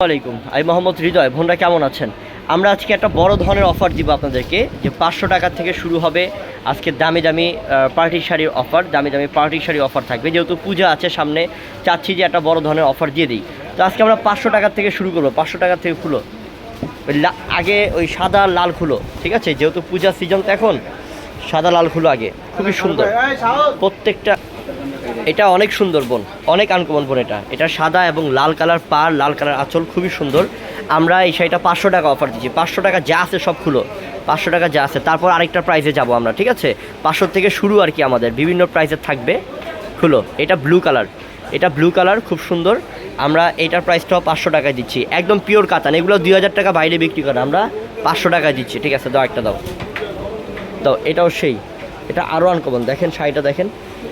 আলাইকুম আমি মোহাম্মদ হৃদয়। বোনরা কেমন আছেন? আমরা আজকে একটা বড় ধরনের অফার দিব আপনাদেরকে যে পাঁচশো টাকা থেকে শুরু হবে আজকে দামি দামি পার্টি শাড়ির অফার দামি দামি পার্টি শাড়ির অফার থাকবে। যেহেতু পূজা আছে সামনে চাচ্ছি যে একটা বড় ধরনের অফার দিয়ে দিই। তো আজকে আমরা পাঁচশো টাকার থেকে শুরু করব। পাঁচশো টাকার থেকে খুলো। আগে ওই সাদা লাল খুলো ঠিক আছে? যেহেতু পূজার সিজন তো এখন সাদা লাল খুলো আগে। খুবই সুন্দর। প্রত্যেকটা এটা অনেক সুন্দর বোন, অনেক আনকমন বোন এটা। এটা সাদা এবং লাল কালার পার, লাল কালার আঁচল, খুবই সুন্দর। আমরা এই শাড়িটা পাঁচশো টাকা অফার দিচ্ছি। পাঁচশো টাকা যা আছে সব খুলো। পাঁচশো টাকা যা আছে। তারপর আরেকটা প্রাইসে যাব আমরা, ঠিক আছে? পাঁচশো থেকে শুরু আর কি আমাদের। বিভিন্ন প্রাইসে থাকবে। খুলো, এটা ব্লু কালার এটা ব্লু কালার খুব সুন্দর। আমরা এটার প্রাইসটাও পাঁচশো টাকায় দিচ্ছি। একদম পিওর কাতান। এগুলো দুই হাজার টাকা বাইরে বিক্রি করে। আমরা পাঁচশো টাকায় দিচ্ছি। ঠিক আছে, দাও একটা দাও। দাও, এটাও সেই। এটা আরও আনকমন দেখেন শাড়িটা, দেখেন।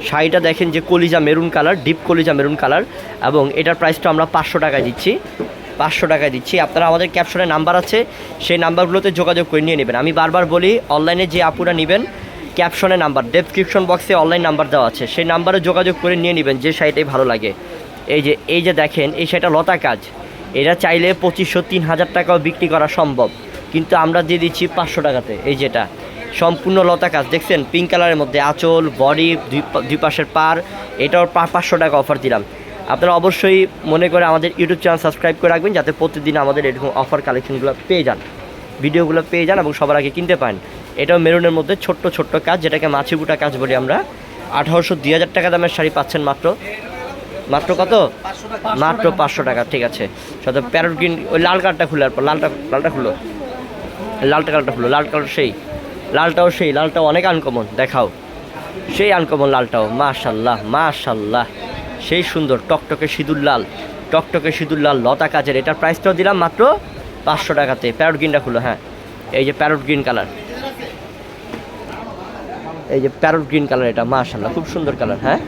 শাড়িটা দেখেন যে কলিজা মেরুন কালার, ডিপ কলিজা মেরুন কালার, এবং এটার প্রাইসটা আমরা পাঁচশো টাকায় দিচ্ছি। পাঁচশো টাকায় দিচ্ছি। আপনারা আমাদের ক্যাপশনে নাম্বার আছে, সেই নাম্বারগুলোতে যোগাযোগ করে নিয়ে নেবেন। আমি বারবার বলি, অনলাইনে যে আপুরা নেবেন, ক্যাপশনে নাম্বার ডেসক্রিপশন বক্সে অনলাইন নাম্বার দেওয়া আছে। সেই নাম্বারে যোগাযোগ করে নিয়ে নেবেন যে শাড়িটাই ভালো লাগে। এই যে এই যে দেখেন, এই শাড়িটা লতা কাজ। এটা চাইলে পঁচিশশো, তিন হাজার টাকাও বিক্রি করা সম্ভব। কিন্তু আমরা দিয়ে দিচ্ছি পাঁচশো টাকাতে, এই যেটা। সম্পূর্ণ লতা কাজ দেখছেন পিঙ্ক কালারের মধ্যে আঁচল, বডি, দুই পাশের পার এটাও পাঁচশো টাকা অফার দিলাম। আপনারা অবশ্যই মনে করে আমাদের ইউটিউব চ্যানেল সাবস্ক্রাইব করে রাখবেন, যাতে প্রতিদিন আমাদের এরকম অফার কালেকশনগুলো পেয়ে যান। ভিডিওগুলো পেয়ে যান এবং সবার আগে কিনতে পারেন। এটাও মেরুনের মধ্যে ছোট্ট ছোট্ট কাজ, যেটাকে মাছি বুটা কাজ বলি আমরা। আঠারোশো দুই হাজার টাকা দামের শাড়ি পাচ্ছেন মাত্র। মাত্র কত? মাত্র পাঁচশো টাকা, ঠিক আছে। প্যারট গ্রিন ওই লাল কালারটা খুলে লালটা লালটা খুলো লালটা কালারটা খুলো লাল কালার সেই। লালটাও সেই লালটাও অনেক আনকমন দেখাও। সেই আনকমন লালটাও মাশাল্লাহ মাশাল্লাহ। সেই সুন্দর টকটকে সিঁদুর লাল টকটকে সিঁদুর লাল লতা কাজের এটার প্রাইসটাও দিলাম মাত্র পাঁচশো টাকাতে। প্যারট গ্রিনটা খুলো হ্যাঁ। এই যে প্যারট গ্রিন কালার এই যে প্যারট গ্রিন কালার এটা মাশাল্লাহ খুব সুন্দর কালার হ্যাঁ।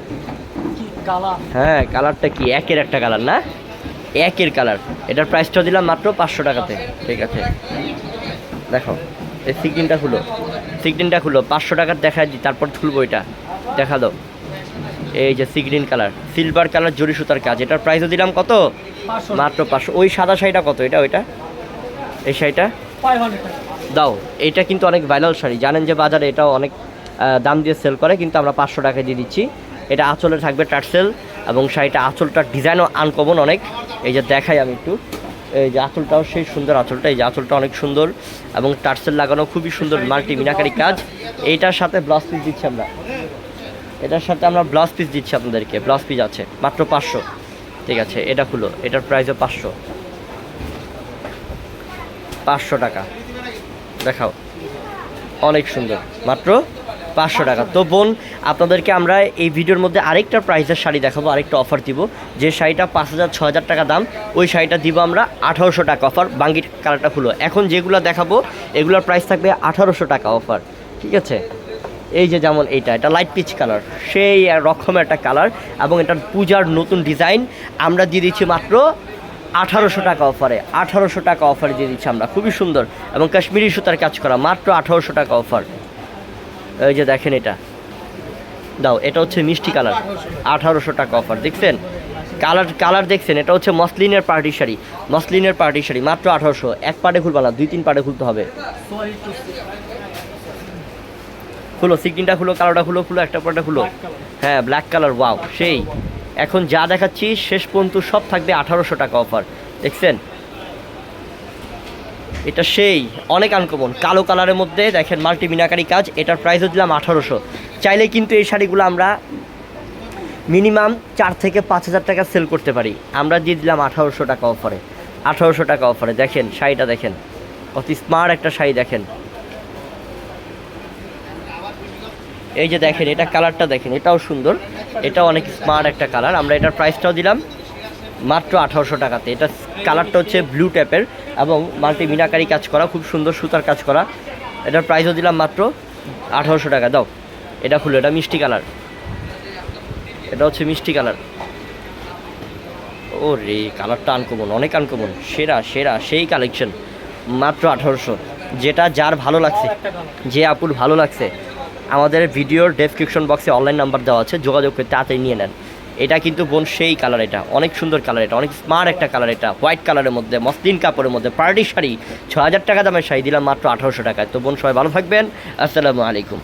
হ্যাঁ কালারটা কি? একের একটা কালার না? একের কালার এটার প্রাইসটাও দিলাম মাত্র পাঁচশো টাকাতে। ঠিক আছে। দেখো। এই সিগনিনটা খুলো। সিগনিনটা খুলো। পাঁচশো টাকার দেখা দিই তারপর খুলবো এটা। দেখা দাও। এই যে সিগ্রিন কালার। সিলভার কালার জরি সুতার কাজ। এটার প্রাইসও দিলাম কত? মাত্র পাঁচশো। ওই সাদা শাড়িটা কত? এটা ওইটা? এই শাড়িটা? দাও। এটা কিন্তু অনেক ভাইরাল শাড়ি। জানেন যে বাজারে এটাও অনেক দাম দিয়ে সেল করে কিন্তু আমরা পাঁচশো টাকায় দিয়ে দিচ্ছি। এটা আঁচলে থাকবে টার্সেল এবং শাড়িটা আঁচলটার ডিজাইনও আনকমন অনেক। এই যে দেখাই আমি একটু। এই যে আঁচলটাও সেই সুন্দর আঁচলটা, এই যে আঁচলটা অনেক সুন্দর এবং টার্সেল লাগানো খুবই সুন্দর মাল্টি মিনাকারি কাজ। এইটার সাথে ব্লাউজ পিস দিচ্ছি আমরা। এটার সাথে আমরা ব্লাউজ পিস দিচ্ছি আপনাদেরকে, ব্লাউজ পিস আছে, মাত্র পাঁচশো। ঠিক আছে, এটা খুলো, এটার প্রাইসও পাঁচশো। পাঁচশো টাকা। দেখাও। অনেক সুন্দর, মাত্র পাঁচশো টাকা। তো বোন, আপনাদেরকে আমরা এই ভিডিওর মধ্যে আরেকটা প্রাইসের শাড়ি দেখাবো, আরেকটা অফার দিব। যে শাড়িটা পাঁচ হাজার, ছ হাজার টাকা দাম, ওই শাড়িটা দিব আমরা আঠারোশো টাকা অফার বাঙ্গির কালারটা খুলো। এখন যেগুলো দেখাবো, এগুলোর প্রাইস থাকবে আঠারোশো টাকা অফার ঠিক আছে? এই যে যেমন এইটা, এটা লাইট পিচ কালার সেই রকমের একটা কালার এবং এটার পূজার নতুন ডিজাইন আমরা দিয়ে দিচ্ছি মাত্র আঠারোশো টাকা অফারে আঠারোশো টাকা অফারে দিয়ে দিচ্ছি আমরা। খুবই সুন্দর এবং কাশ্মীরি সুতার কাজ করা। মাত্র আঠারোশো টাকা অফার এই যে দেখেন এটা। দাও, এটা হচ্ছে মিষ্টি কালার। আঠারোশো টাকা অফার দেখছেন? কালার কালার দেখছেন? এটা হচ্ছে মসলিনের পার্টি শাড়ি। মসলিনের পার্টি শাড়ি, মাত্র আঠারোশো। এক পাটে খুলবা না দুই তিন পাটে খুলতে হবে। খুলো সিগনিনটা খুলো, কালোটা খুলো খুলো, একটা পরটা খুলো। হ্যাঁ ব্ল্যাক কালার ওয়াও সেই। এখন যা দেখাচ্ছি, শেষ পর্যন্ত সব থাকবে আঠারোশো টাকা অফার দেখছেন? এটা সেই, অনেক আনকমন। কালো কালারের মধ্যে দেখেন মাল্টি মিনাকারি কাজ, এটার প্রাইসও দিলাম আঠারোশো। চাইলে কিন্তু এই শাড়িগুলো আমরা মিনিমাম চার থেকে পাঁচ হাজার টাকা সেল করতে পারি। আমরা দিয়ে দিলাম আঠারোশো টাকা অফারে আঠারোশো টাকা অফারে দেখেন, শাড়িটা দেখেন। কত স্মার্ট একটা শাড়ি দেখেন। এই যে দেখেন, এটা কালারটা দেখেন, এটাও সুন্দর। এটাও অনেক স্মার্ট একটা কালার। আমরা এটার প্রাইসটাও দিলাম মাত্র আঠারোশো টাকাতে। এটা কালারটা হচ্ছে ব্লু টাইপের এবং মাল্টি মিনাকারি কাজ করা, খুব সুন্দর সুতার কাজ করা। এটার প্রাইসও দিলাম মাত্র আঠারোশো টাকা। দাও, এটা খুলো, এটা মিষ্টি কালার। এটা হচ্ছে মিষ্টি কালার। ও রে কালারটা আনকমন অনেক আনকমন সেরা সেরা, সেই কালেকশন মাত্র আঠারোশো। যেটা যার ভালো লাগছে, যে আপুর ভালো লাগছে, আমাদের ভিডিওর ডেসক্রিপশন বক্সে অনলাইন নাম্বার দেওয়া আছে, যোগাযোগ করে তাড়াতাড়ি নিয়ে নেন। এটা কিন্তু বোন সেই কালার এটা। অনেক সুন্দর কালার এটা, অনেক স্মার্ট একটা কালার এটা। হোয়াইট কালারের মধ্যে, মসলিন কাপড়ের মধ্যে, পার্টি শাড়ি। ছ হাজার টাকা দামের শাড়ি, দিলাম মাত্র আঠারোশো টাকায়। তো বোন, সবাই ভালো থাকবেন। আসসালামু আলাইকুম।